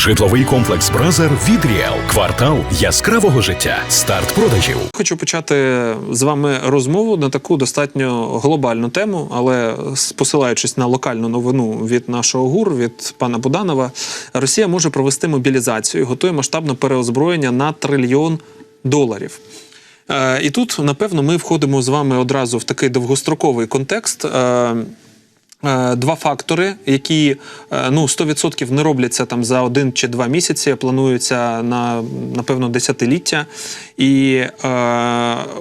Житловий комплекс Бразер від Ріел. Квартал яскравого життя. Старт продажів. Хочу почати з вами розмову на таку достатньо глобальну тему, але посилаючись на локальну новину від нашого гур, від пана Буданова, Росія може провести мобілізацію готує масштабне переозброєння на трильйон доларів. Е, І тут, напевно, ми входимо з вами одразу в такий довгостроковий контекст. Е, Два фактори, які е, ну 100% не робляться там за один чи два місяці, плануються на напевно десятиліття. І е,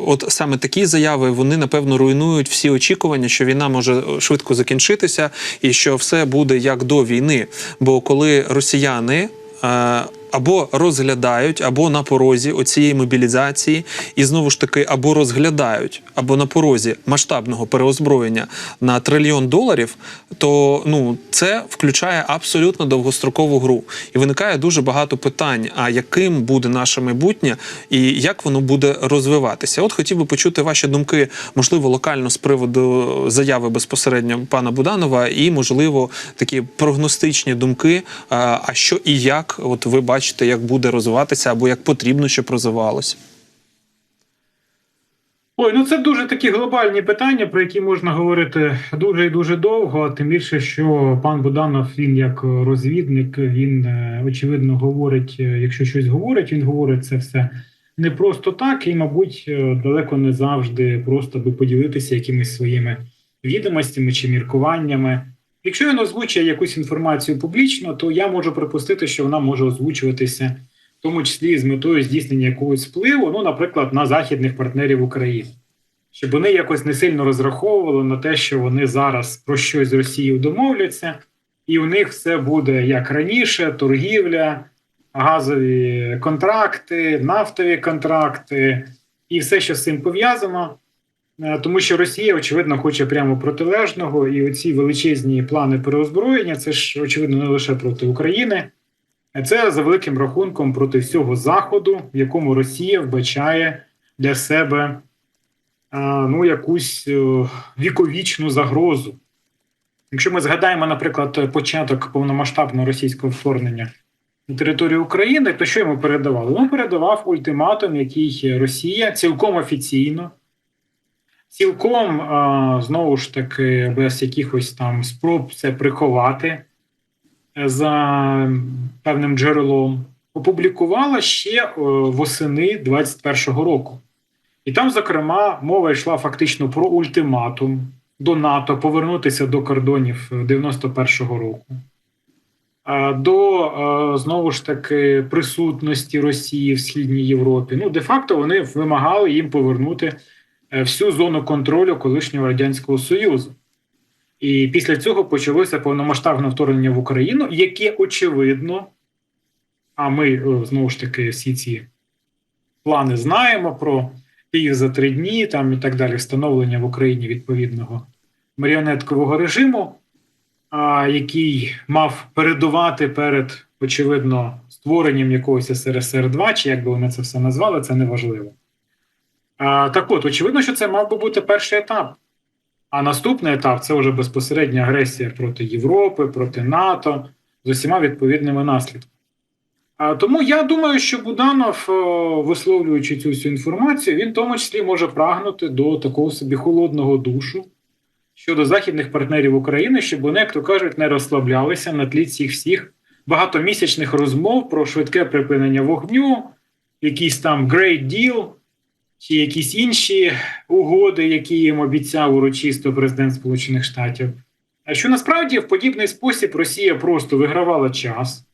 от саме такі заяви вони напевно руйнують всі очікування, що війна може швидко закінчитися, і що все буде як до війни. Бо коли росіяни. е, або розглядають, або на порозі оцієї мобілізації, і знову ж таки, або розглядають, або на порозі масштабного переозброєння на трильйон доларів, то ну це включає абсолютно довгострокову гру. І виникає дуже багато питань: а яким буде наше майбутнє і як воно буде розвиватися? От хотів би почути ваші думки, можливо, локально з приводу заяви безпосередньо пана Буданова, і можливо такі прогностичні думки. А що і як, от ви бачите, як буде розвиватися, або як потрібно, щоб розвивалося? Ой, ну це дуже такі глобальні питання, про які можна говорити дуже і дуже довго. Тим більше, що пан Буданов він як розвідник, він е, очевидно говорить, е, якщо щось говорить, він говорить це все не просто так, і, мабуть, е, далеко не завжди просто би поділитися якимись своїми відомостями чи міркуваннями. Якщо він озвучує якусь інформацію публічно, то я можу припустити, що вона може озвучуватися в тому числі з метою здійснення якогось впливу, ну, наприклад, на західних партнерів України, щоб вони якось не сильно розраховували на те, що вони зараз про щось з Росією домовляться, і у них все буде як раніше: торгівля, газові контракти, нафтові контракти і все, що з цим пов'язано. Е, Тому що Росія, очевидно, хоче прямо протилежного, і оці величезні плани переозброєння це ж очевидно не лише проти України. Це за великим рахунком проти всього Заходу, в якому Росія вбачає для себе ну, якусь е, віковічну загрозу. Якщо ми згадаємо, наприклад, початок повномасштабного російського вторгнення на територію України, то що йому передавали? Він передавав ультиматум, який Росія цілком офіційно, цілком знову ж таки без якихось там спроб це приховати за певним джерелом, опублікувала ще е, восени 21-го року. І там, зокрема, мова йшла фактично про ультиматум до НАТО повернутися до кордонів 91-го року, до е, знову ж таки присутності Росії в Східній Європі. Ну, де-факто вони вимагали їм повернути е, всю зону контролю колишнього радянського союзу. І після цього почалося повномасштабне вторгнення в Україну, яке очевидно, а ми е, знову ж таки всі ці плани знаємо про Київ за три дні, там і так далі, встановлення в Україні відповідного маріонеткового режиму, а, який мав передувати перед, очевидно, створенням якогось СРСР 2 чи як би вони це все назвали, це неважливо. Так от, очевидно, що це мав би бути перший етап. А наступний етап це вже безпосередня агресія проти Європи, проти НАТО з усіма відповідними наслідками. Тому я думаю, що Буданов, висловлюючи цю всю інформацію, він в тому числі може прагнути до такого собі холодного душу щодо західних партнерів України, щоб вони, як то кажуть, не розслаблялися на тлі цих всіх багатомісячних розмов про швидке припинення вогню, якийсь там great deal, чи якісь інші угоди, які їм обіцяв урочисто президент Сполучених Штатів. А що насправді в подібний спосіб Росія просто вигравала час,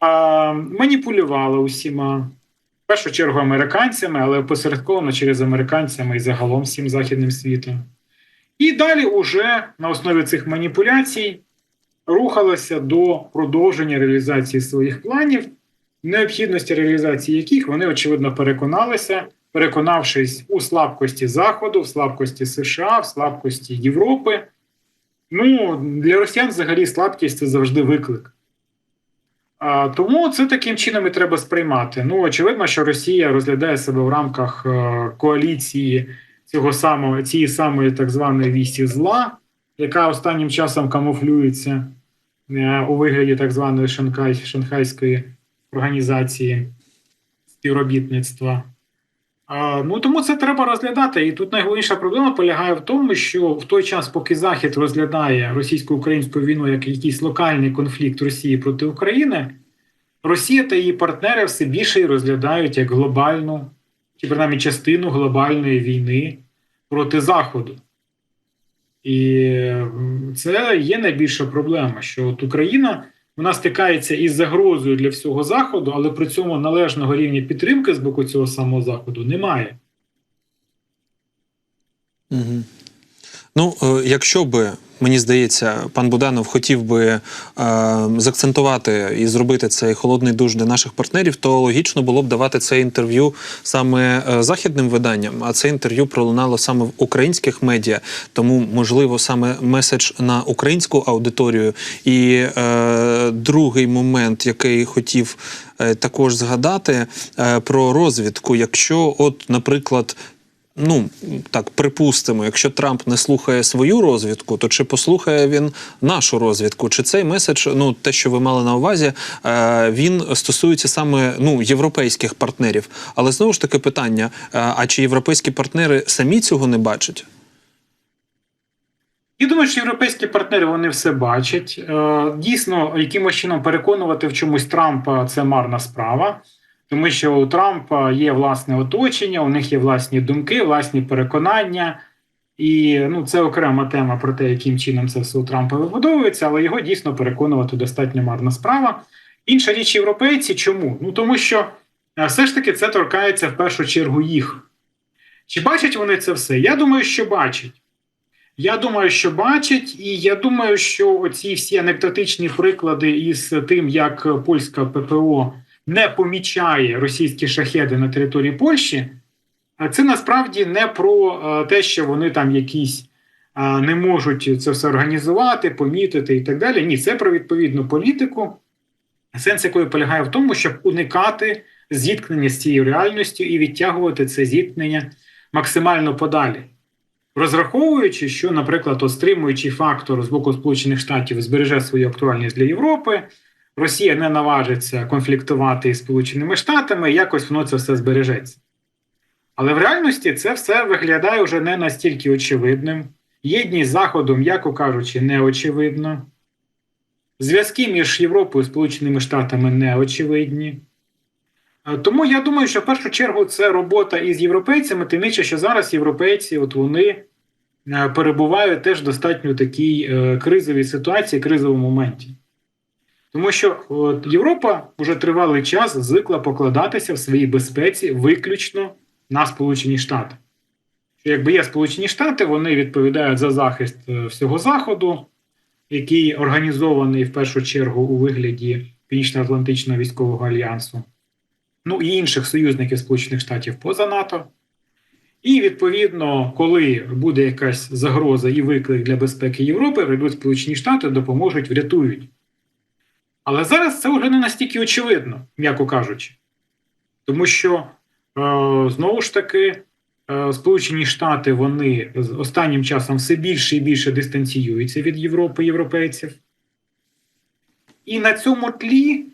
а, маніпулювала усіма, в першу чергу американцями, але опосередковано через американцями і загалом всім західним світом. І далі, уже на основі цих маніпуляцій, рухалася до продовження реалізації своїх планів, необхідності реалізації яких вони очевидно переконалися, переконавшись у слабкості Заходу, в слабкості США, в слабкості Європи. Ну, для росіян взагалі слабкість це завжди виклик. А, тому це таким чином і треба сприймати. Ну, очевидно, що Росія розглядає себе в рамках е, коаліції цього самого, цієї самої так званої вісі зла, яка останнім часом камуфлюється е, у вигляді так званої Шанхай, Шанхайської організації співробітництва. Ну тому це треба розглядати. І тут найголовніша проблема полягає в тому, що в той час, поки Захід розглядає російсько-українську війну як якийсь локальний конфлікт Росії проти України, Росія та її партнери все більше розглядають як глобальну, чи принаймні частину глобальної війни проти Заходу. І це є найбільша проблема, що от Україна вона стикається із загрозою для всього Заходу, але при цьому належного рівня підтримки з боку цього самого Заходу немає. Угу. Ну, е, якщо би, мені здається, пан Буданов хотів би е, заакцентувати і зробити цей холодний душ для наших партнерів, то логічно було б давати це інтерв'ю саме е, західним виданням, а це інтерв'ю пролунало саме в українських медіа. Тому, можливо, саме меседж на українську аудиторію. І е, другий момент, який хотів е, також згадати, е, про розвідку. Якщо, от, наприклад, Ну так припустимо, якщо Трамп не слухає свою розвідку, то чи послухає він нашу розвідку? Чи цей меседж, ну те, що ви мали на увазі, е, він стосується саме ну європейських партнерів? Але знову ж таки питання: е, а чи європейські партнери самі цього не бачать? Я думаю, що європейські партнери вони все бачать. Е, Дійсно, якимось чином переконувати в чомусь Трампа це марна справа, тому що у Трампа є власне оточення, у них є власні думки, власні переконання. І ну, це окрема тема про те, яким чином це все у Трампа вибудовується, але його дійсно переконувати достатньо марна справа. Інша річ європейці, чому? Ну тому що е, все ж таки це торкається в першу чергу їх. Чи бачать вони це все? Я думаю, що бачать. Я думаю, що бачать, і я думаю, що оці всі анекдотичні приклади із тим, як польська ППО не помічає російські шахеди на території Польщі, а це насправді не про е, те, що вони там якісь е, не можуть це все організувати, помітити і так далі. Ні, це про відповідну політику, сенс якої полягає в тому, щоб уникати зіткнення з цією реальністю і відтягувати це зіткнення максимально подалі. Розраховуючи, що, наприклад, от стримуючий фактор з боку Сполучених Штатів збереже свою актуальність для Європи, Росія не наважиться конфліктувати із Сполученими Штатами, якось воно це все збережеться. Але в реальності це все виглядає вже не настільки очевидним. Єдність з Заходом, м'яко кажучи, не очевидно. Зв'язки між Європою і Сполученими Штатами не очевидні. Е, Тому я думаю, що в першу чергу це робота із європейцями, тим більше, що зараз європейці, от вони е, перебувають теж в достатньо такій е, кризовій ситуації, кризовому моменті. Тому що от, Європа вже тривалий час звикла покладатися в своїй безпеці виключно на Сполучені Штати. Що якби є Сполучені Штати, вони відповідають за захист е, всього Заходу, який організований в першу чергу у вигляді Північно-Атлантичного військового альянсу ну і інших союзників Сполучених Штатів поза НАТО. І відповідно, коли буде якась загроза і виклик для безпеки Європи, прийдуть Сполучені Штати, допоможуть, врятують. Але зараз це вже не настільки очевидно, м'яко кажучи. Тому що е, знову ж таки е, Сполучені Штати вони останнім часом все більше і більше дистанціюються від Європи європейців. І на цьому тлі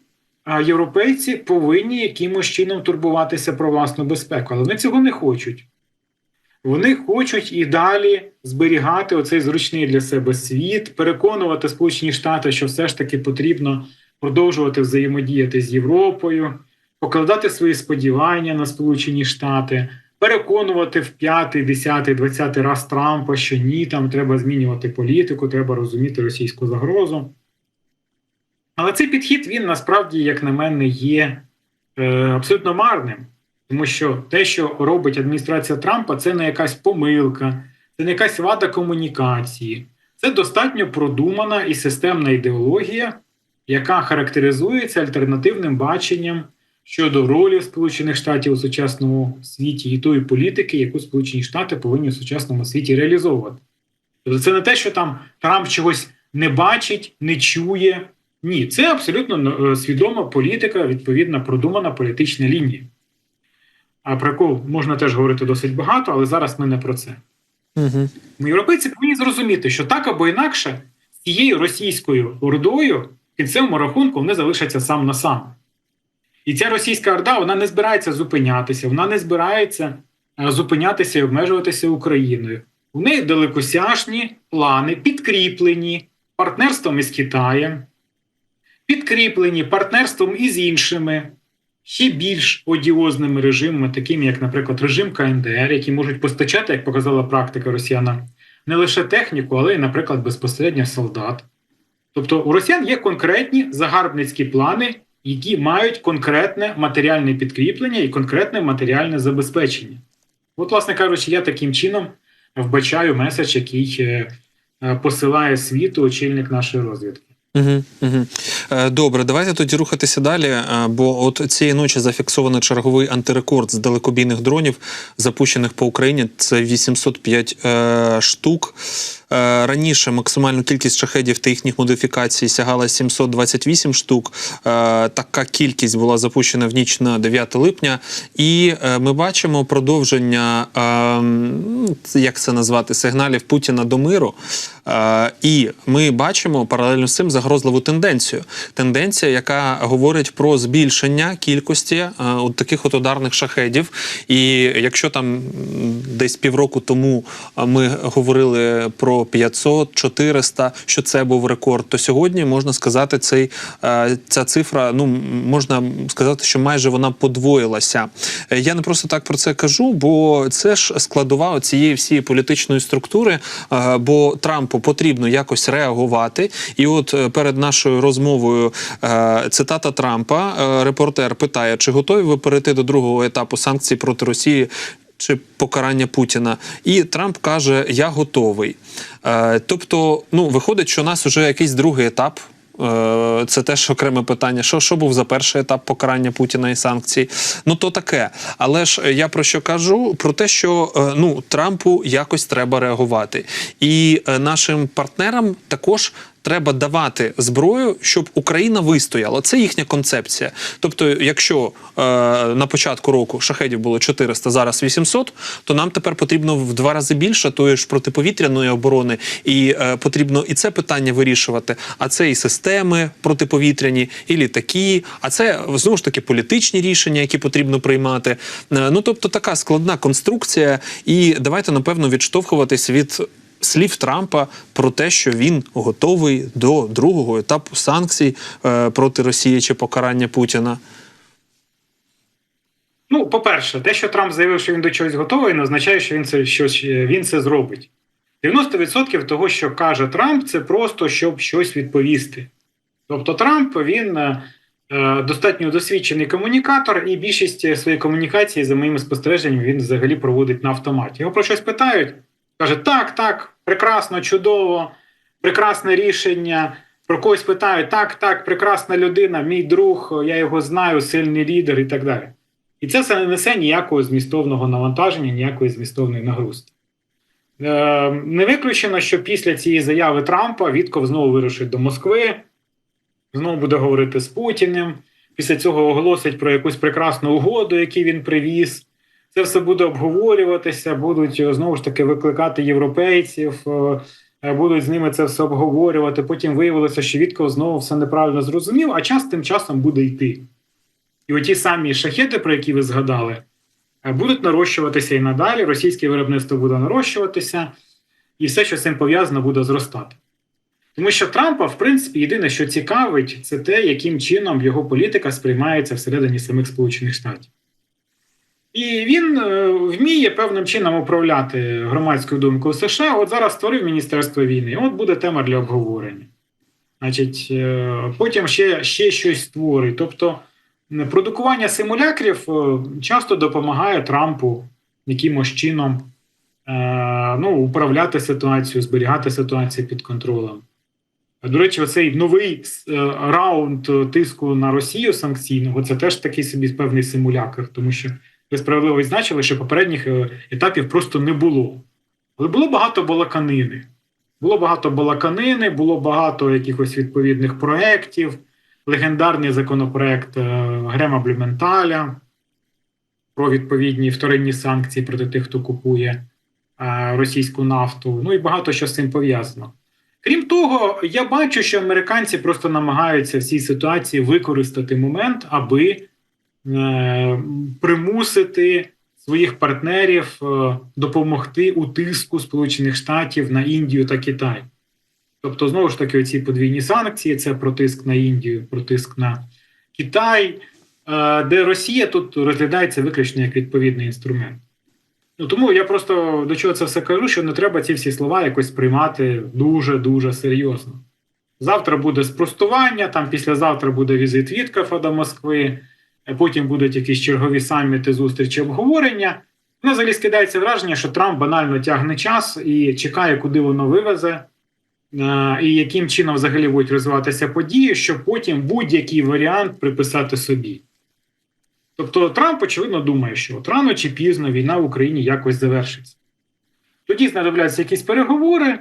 європейці повинні якимось чином турбуватися про власну безпеку, але вони цього не хочуть. Вони хочуть і далі зберігати оцей зручний для себе світ, переконувати Сполучені Штати, що все ж таки потрібно продовжувати взаємодіяти з Європою, покладати свої сподівання на Сполучені Штати, переконувати в п'ятий, десятий, двадцятий раз Трампа, що ні, там треба змінювати політику, треба розуміти російську загрозу. Але цей підхід він насправді, як на мене, є е, абсолютно марним, тому що те, що робить адміністрація Трампа, це не якась помилка, це не якась вада комунікації, це достатньо продумана і системна ідеологія, яка характеризується альтернативним баченням щодо ролі Сполучених Штатів у сучасному світі і тої політики, яку Сполучені Штати повинні у сучасному світі реалізовувати. Тобто, це не те, що там Трамп чогось не бачить, не чує. Ні, це абсолютно е, свідома політика, відповідна продумана політична лінія. А про яку можна теж говорити досить багато, але зараз ми не про це. Угу. Європейці повинні зрозуміти, що так або інакше цією російською ордою кінцевому рахунку вони залишаться сам на сам. І ця російська орда вона не збирається зупинятися, вона не збирається е, зупинятися і обмежуватися Україною. У неї далекосяжні плани, підкріплені партнерством із Китаєм, підкріплені партнерством із іншими, ще більш одіозними режимами, такими як, наприклад, режим КНДР, які можуть постачати, як показала практика росіянам, не лише техніку, але й, наприклад, безпосередньо солдат. Тобто у росіян є конкретні загарбницькі плани, які мають конкретне матеріальне підкріплення і конкретне матеріальне забезпечення. От, власне кажучи, я таким чином вбачаю меседж, який е, е, посилає світу очільник нашої розвідки. Угу, угу. Добре, давайте тоді рухатися далі. е, Бо от цієї ночі зафіксовано черговий антирекорд з далекобійних дронів, запущених по Україні. Це 805 е, штук. Е, Раніше максимальну кількість шахедів та їхніх модифікацій сягала 728 штук. Е, Така кількість була запущена в ніч на 9 липня. І е, ми бачимо продовження, е, як це назвати, сигналів Путіна до миру. Е, І ми бачимо паралельно з цим загрозливу тенденцію. Тенденція, яка говорить про збільшення кількості е, от таких от ударних шахедів. І якщо там десь півроку тому е, ми говорили про 500, 400, що це був рекорд, то сьогодні можна сказати, цей, е, ця цифра, ну можна сказати, що майже вона подвоїлася. Я не просто так про це кажу, бо це ж складова цієї всієї політичної структури. Бо Трампу потрібно якось реагувати. І от перед нашою розмовою е, цитата Трампа, е, репортер питає, чи готові ви перейти до другого етапу санкцій проти Росії? Чи покарання Путіна, і Трамп каже: Я готовий. Е, тобто, ну виходить, що у нас вже якийсь другий етап. Це теж окреме питання. Що, що був за перший етап покарання Путіна і санкцій? Ну то таке. Але ж я про що кажу? Про те, що ну Трампу якось треба реагувати, і нашим партнерам також. Треба давати зброю, щоб Україна вистояла. Це їхня концепція. Тобто, якщо е, на початку року шахедів було 400, зараз 800, то нам тепер потрібно в два рази більше тої ж протиповітряної оборони, і е, потрібно і це питання вирішувати. А це і системи протиповітряні, і літаки. А це знову ж таки політичні рішення, які потрібно приймати. Е, ну тобто така складна конструкція. І давайте напевно відштовхуватись від слів Трампа про те, що він готовий до другого етапу санкцій е, проти Росії чи покарання Путіна. Ну, по-перше, те, що Трамп заявив, що він до чогось готовий, не означає, що він це щось він це зробить. 90% того, що каже Трамп, це просто щоб щось відповісти. Тобто, Трамп він е, е, достатньо досвідчений комунікатор, і більшість своєї комунікації, за моїми спостереженнями, він взагалі проводить на автоматі. Його про щось питають, каже: так, так, прекрасно, чудово, прекрасне рішення. Про когось питають, так, так, прекрасна людина, мій друг, я його знаю, сильний лідер і так далі. І це все не несе ніякого змістовного навантаження, ніякої змістовної нагрузки. Е, не виключено, що після цієї заяви Трампа Вітков знову вирушить до Москви, знову буде говорити з Путіним. Після цього оголосить про якусь прекрасну угоду, яку він привіз. Це все буде обговорюватися, будуть е, знову ж таки викликати європейців, е, будуть з ними це все обговорювати. Потім виявилося, що Вітков знову все неправильно зрозумів, а час тим часом буде йти. І оті самі шахети, про які ви згадали, е, будуть нарощуватися і надалі. Російське виробництво буде нарощуватися, і все, що з цим пов'язано, буде зростати. Тому що Трампа, в принципі, єдине, що цікавить, це те, яким чином його політика сприймається всередині самих Сполучених Штатів. І він е, вміє певним чином управляти громадською думкою США. От зараз створив Міністерство війни, от буде тема для обговорення. Значить, е, потім ще, ще щось створить. Тобто, продукування симулякрів е, часто допомагає Трампу якимось чином ну, управляти ситуацією, зберігати ситуацію під контролем. До речі, оцей новий раунд тиску на Росію санкційного це теж такий собі певний симулякр, тому що ви справедливо відзначили, що попередніх е, етапів просто не було. Але було багато балаканини. Було багато балаканини, було багато якихось відповідних проєктів, легендарний законопроект е, Грема Блюменталя про відповідні вторинні санкції проти тих, хто купує е, російську нафту. Ну і багато що з цим пов'язано. Крім того, я бачу, що американці просто намагаються в цій ситуації використати момент, аби примусити своїх партнерів е, допомогти у тиску Сполучених Штатів на Індію та Китай. Тобто, знову ж таки, оці подвійні санкції це про тиск на Індію, про тиск на Китай, е, де Росія тут розглядається виключно як відповідний інструмент. Ну тому я просто до чого це все кажу, що не треба ці всі слова якось сприймати дуже дуже серйозно. Завтра буде спростування, там післязавтра буде візит Віткафа до Москви, е, потім будуть якісь чергові саміти, зустрічі, обговорення. Ну, взагалі скидається враження, що Трамп банально тягне час і чекає, куди воно вивезе, е, і яким чином взагалі будуть розвиватися події, щоб потім будь-який варіант приписати собі. Тобто Трамп, очевидно, думає, що от рано чи пізно війна в Україні якось завершиться. Тоді знадобляться якісь переговори,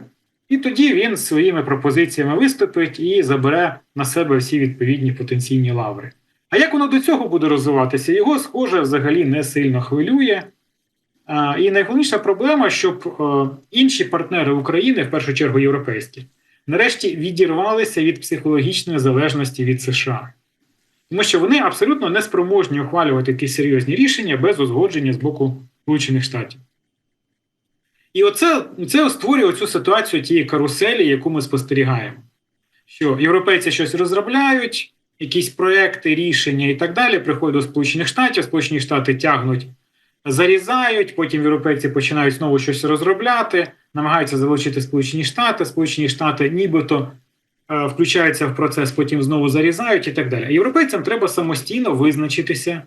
і тоді він своїми пропозиціями виступить і забере на себе всі відповідні потенційні лаври. А як воно до цього буде розвиватися? Його, схоже, взагалі не сильно хвилює. І найголовніша проблема, щоб е, інші партнери України, в першу чергу європейські, нарешті відірвалися від психологічної залежності від США. Тому що вони абсолютно не спроможні ухвалювати якісь серйозні рішення без узгодження з боку Сполучених Штатів. І оце це створює цю ситуацію тієї каруселі, яку ми спостерігаємо. Що європейці щось розробляють, якісь проекти, рішення і так далі, приходять до Сполучених Штатів, Сполучені Штати тягнуть, зарізають, потім європейці починають знову щось розробляти, намагаються залучити Сполучені Штати, Сполучені Штати нібито е, включаються в процес, потім знову зарізають і так далі. Європейцям треба самостійно визначитися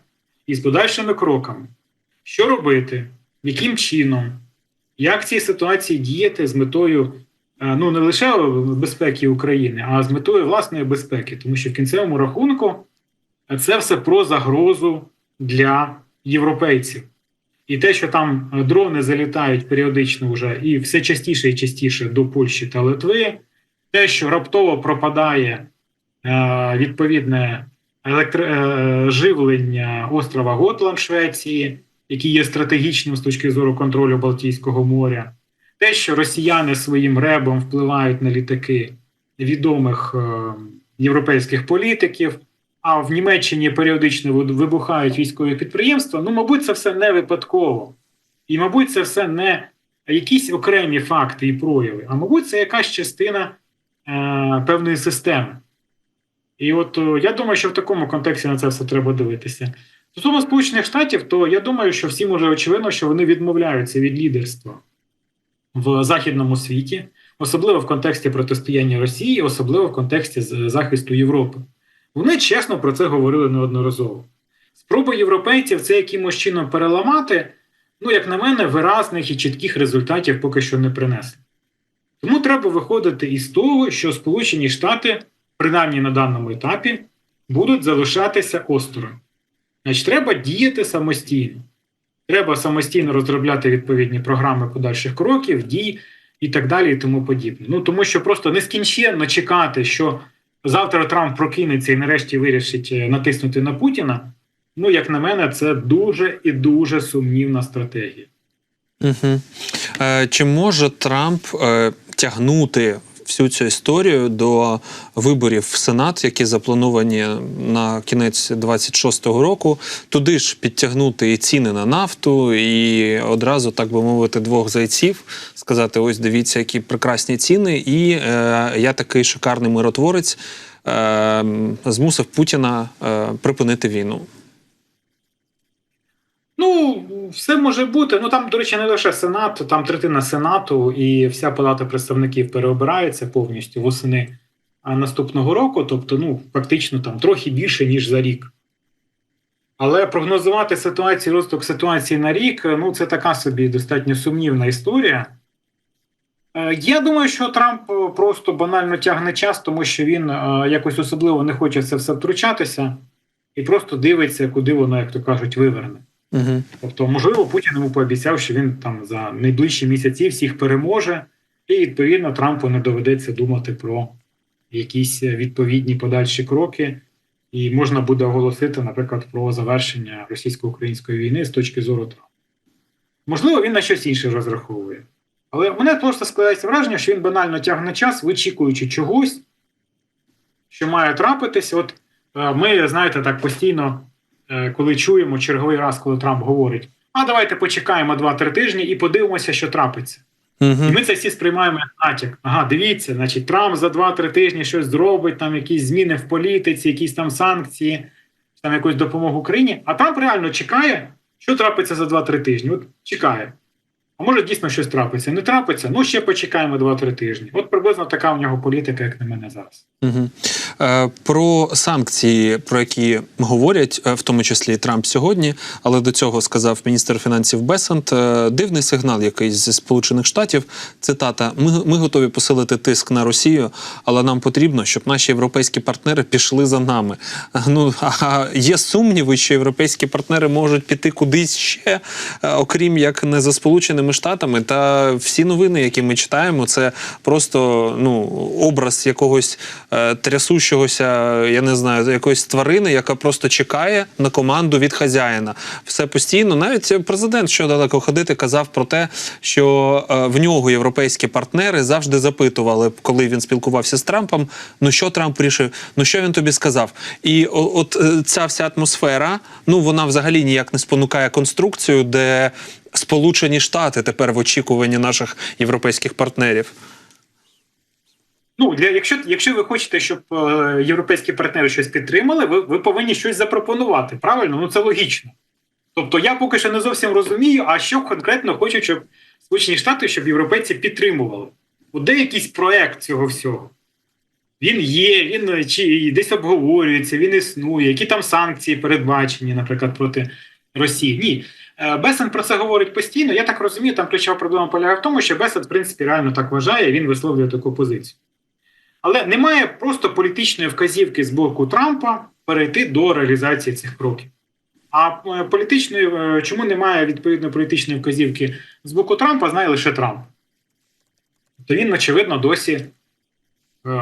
із подальшими кроками, що робити, яким чином, як в цій ситуації діяти з метою ну не лише безпеки України, а з метою власної безпеки, тому що в кінцевому рахунку е, це все про загрозу для європейців. І те, що там е, дрони залітають періодично вже і все частіше і частіше до Польщі та Литви, те, що раптово пропадає е, відповідне електро... е, живлення острова Готланд Швеції, який є стратегічним з точки зору контролю Балтійського моря, те, що росіяни своїм ребом впливають на літаки відомих е, європейських політиків. А в Німеччині періодично вибухають військові підприємства. Ну, мабуть, це все не випадково. І, мабуть, це все не якісь окремі факти і прояви, а мабуть, це якась частина е, певної системи. І от е, я думаю, що в такому контексті на це все треба дивитися. Стосовно Сполучених Штатів, то я думаю, що всім уже очевидно, що вони відмовляються від лідерства в західному світі, особливо в контексті протистояння Росії, особливо в контексті захисту Європи. Вони чесно про це говорили неодноразово. Спроби європейців це якимось чином переламати, ну, як на мене, виразних і чітких результатів поки що не принесли. Тому треба виходити із того, що Сполучені Штати, принаймні на даному етапі, будуть залишатися осторонь. Значить, треба діяти самостійно. Треба самостійно розробляти відповідні програми подальших кроків, дій і так далі, і тому подібне. Ну тому що просто нескінченно чекати, що завтра Трамп прокинеться і нарешті вирішить е, натиснути на Путіна. Ну, як на мене, це дуже і дуже сумнівна стратегія. Угу. Е, Чи може Трамп е, тягнути всю цю історію до виборів в Сенат, які заплановані на кінець 26-го року, туди ж підтягнути і ціни на нафту, і одразу, так би мовити, двох зайців, сказати: ось дивіться, які прекрасні ціни, і е, я такий шикарний миротворець е, змусив Путіна е, припинити війну. Ну, все може бути. Ну там, до речі, не лише Сенат, там третина Сенату і вся палата представників переобирається повністю восени наступного року, тобто, ну, фактично там трохи більше, ніж за рік. Але прогнозувати ситуацію, розвиток ситуації на рік, ну, це така собі достатньо сумнівна історія. Е, Я думаю, що Трамп просто банально тягне час, тому що він е, якось особливо не хоче це все втручатися і просто дивиться, куди воно, як то кажуть, виверне. Угу. Тобто, можливо, Путін йому пообіцяв, що він там за найближчі місяці всіх переможе, і відповідно Трампу не доведеться думати про якісь відповідні подальші кроки, і можна буде оголосити, наприклад, про завершення російсько-української війни з точки зору Трампа. Можливо, він на щось інше розраховує. Але в мене просто складається враження, що він банально тягне час, вичікуючи чогось, що має трапитися. От е, ми, знаєте, так постійно, коли чуємо черговий раз, коли Трамп говорить: а давайте почекаємо 2-3 тижні і подивимося, що трапиться. Угу. І ми це всі сприймаємо як натяк. Ага, дивіться, значить, Трамп за 2-3 тижні щось зробить, там якісь зміни в політиці, якісь там санкції, там якусь допомогу Україні. А Трамп реально чекає, що трапиться за 2-3 тижні. От чекає. Може дійсно щось трапиться. Не трапиться, ну ще почекаємо 2-3 тижні. От приблизно така у нього політика, як на мене зараз. Угу. Е, про санкції, про які говорять, е, в тому числі Трамп сьогодні, але до цього сказав міністр фінансів Бесант. Е, дивний сигнал якийсь зі Сполучених Штатів. Цитата: ми, ми готові посилити тиск на Росію, але нам потрібно, щоб наші європейські партнери пішли за нами. Е, Ну а є сумніви, що європейські партнери можуть піти кудись ще, окрім як не за Сполученими Штатами. Та всі новини, які ми читаємо, це просто ну образ якогось е, трясущогося, я не знаю, якоїсь тварини, яка просто чекає на команду від хазяїна. Все постійно. Навіть президент, що далеко ходити, казав про те, що е, в нього європейські партнери завжди запитували, коли він спілкувався з Трампом. Ну що Трамп рішив? Ну що він тобі сказав? І о- от е, ця вся атмосфера, ну вона взагалі ніяк не спонукає конструкцію, де Сполучені Штати тепер в очікуванні наших європейських партнерів. Ну, для, якщо, якщо ви хочете, щоб е, європейські партнери щось підтримали, ви, ви повинні щось запропонувати. Правильно? Ну це логічно. Тобто я поки що не зовсім розумію, а що конкретно хочуть, щоб Сполучені Штати, щоб європейці підтримували. От де якийсь проект цього всього? Він є, він е, чи десь обговорюється, він існує, які там санкції передбачені, наприклад, проти Росії. Ні. Е, Бесен про це говорить постійно. Я так розумію, там ключова проблема полягає в тому, що Бесен, в принципі, реально так вважає, він висловлює таку позицію. Але немає просто політичної вказівки з боку Трампа перейти до реалізації цих кроків. А е, політичної, е, чому немає відповідно політичної вказівки з боку Трампа, знає лише Трамп. То він, очевидно, досі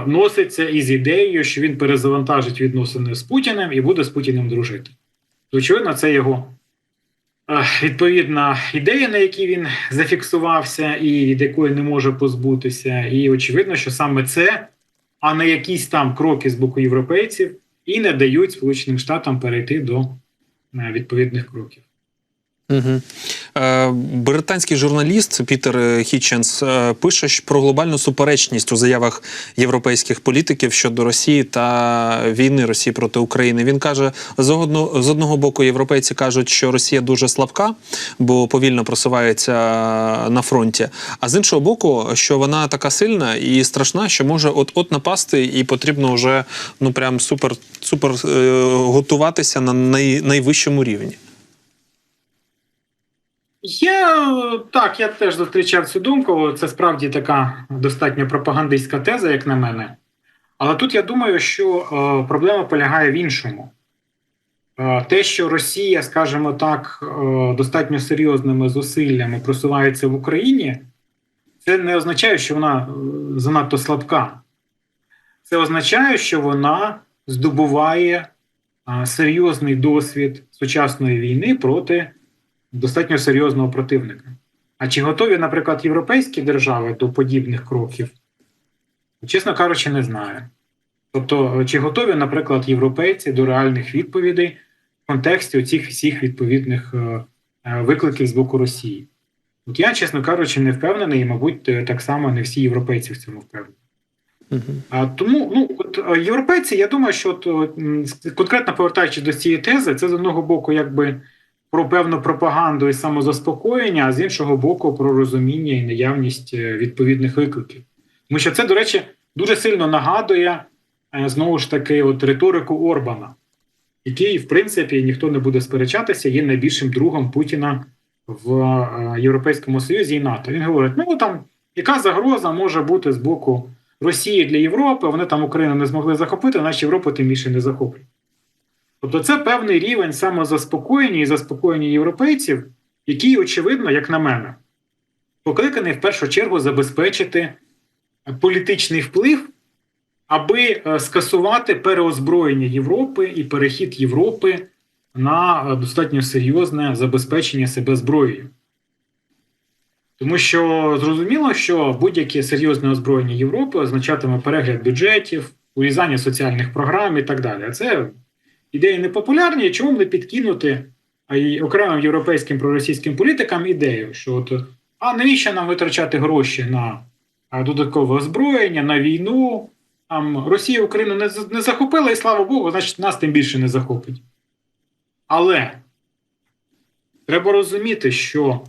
носиться із ідеєю, що він перезавантажить відносини з Путіним і буде з Путіним дружити. То, очевидно, це його відповідна ідея, на якій він зафіксувався, і від якої не може позбутися. І очевидно, що саме це, а не якісь там кроки з боку європейців, і не дають Сполученим Штатам перейти до е, відповідних кроків. Угу. Е, британський журналіст Пітер Хітченс е, пише про глобальну суперечність у заявах європейських політиків щодо Росії та війни Росії проти України. Він каже: з одного, боку, європейці кажуть, що Росія дуже слабка, бо повільно просувається на фронті. А з іншого боку, що вона така сильна і страшна, що може от-от напасти, і потрібно вже ну прям супер супер е, готуватися на най, найвищому рівні. Я так, я теж зустрічав цю думку. Це справді така достатньо пропагандистська теза, як на мене. Але тут я думаю, що е, проблема полягає в іншому. Е, те, що Росія, скажімо так, е, достатньо серйозними зусиллями просувається в Україні, це не означає, що вона занадто слабка. Це означає, що вона здобуває серйозний досвід сучасної війни проти достатньо серйозного противника. А чи готові, наприклад, європейські держави до подібних кроків? Чесно кажучи, не знаю. Тобто, чи готові, наприклад, європейці до реальних відповідей в контексті оцих всіх відповідних е, е, викликів з боку Росії? От я, чесно кажучи, не впевнений, і, мабуть, е, так само не всі європейці в цьому впевнені. А, тому ну, от, європейці, я думаю, що от, конкретно повертаючись до цієї тези, це з одного боку, якби про певну пропаганду і самозаспокоєння, а з іншого боку, про розуміння і наявність е, відповідних викликів. Тому що це, до речі, дуже сильно нагадує е, знову ж таки от риторику Орбана, який, в принципі, ніхто не буде сперечатися, є найбільшим другом Путіна в е, Європейському Союзі і НАТО. Він говорить: ну там яка загроза може бути з боку Росії для Європи? Вони там Україну не змогли захопити, наші Європу тим більше не захоплять. Тобто це певний рівень самозаспокоєння і заспокоєння європейців, який, очевидно, як на мене, покликаний в першу чергу забезпечити політичний вплив, аби е, скасувати переозброєння Європи і перехід Європи на е, достатньо серйозне забезпечення себе зброєю. Тому що зрозуміло, що будь-яке серйозне озброєння Європи означатиме перегляд бюджетів, урізання соціальних програм і так далі. Це ідеї непопулярні, чому б не підкинути й окремим європейським проросійським політикам ідею, що от а навіщо нам витрачати гроші на додаткове озброєння, на війну? Там Росія Україну не, не захопила, і слава Богу, значить нас тим більше не захопить. Але треба розуміти, що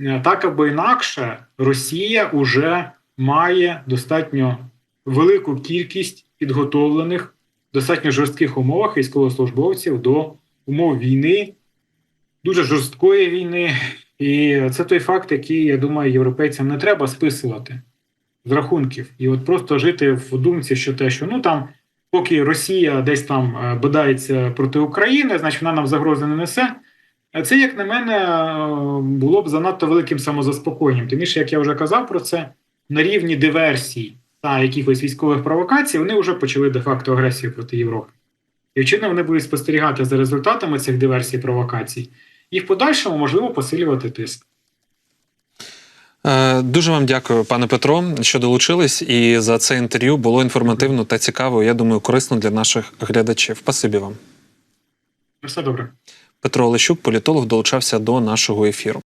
е, так або інакше Росія вже має достатньо велику кількість підготовлених, достатньо жорстких умовах військовослужбовців до умов війни, дуже жорсткої війни. І це той факт, який, я думаю, європейцям не треба списувати з рахунків. І от просто жити в думці, що те, що ну там, поки Росія десь там е, бодається проти України, значить вона нам загрози не несе. Це, як на мене, е, було б занадто великим самозаспокоєнням. Тим більше, як я вже казав про це, на рівні диверсій та якихось військових провокацій, вони вже почали де-факто агресію проти Європи. І очевидно, вони будуть спостерігати за результатами цих диверсій провокацій, і в подальшому можливо посилювати тиск. Е, Дуже вам дякую, пане Петро, що долучились, і за це інтерв'ю було інформативно та цікаво. Я думаю, корисно для наших глядачів. Спасибі вам. Все добре. Петро Олещук, політолог, долучався до нашого ефіру.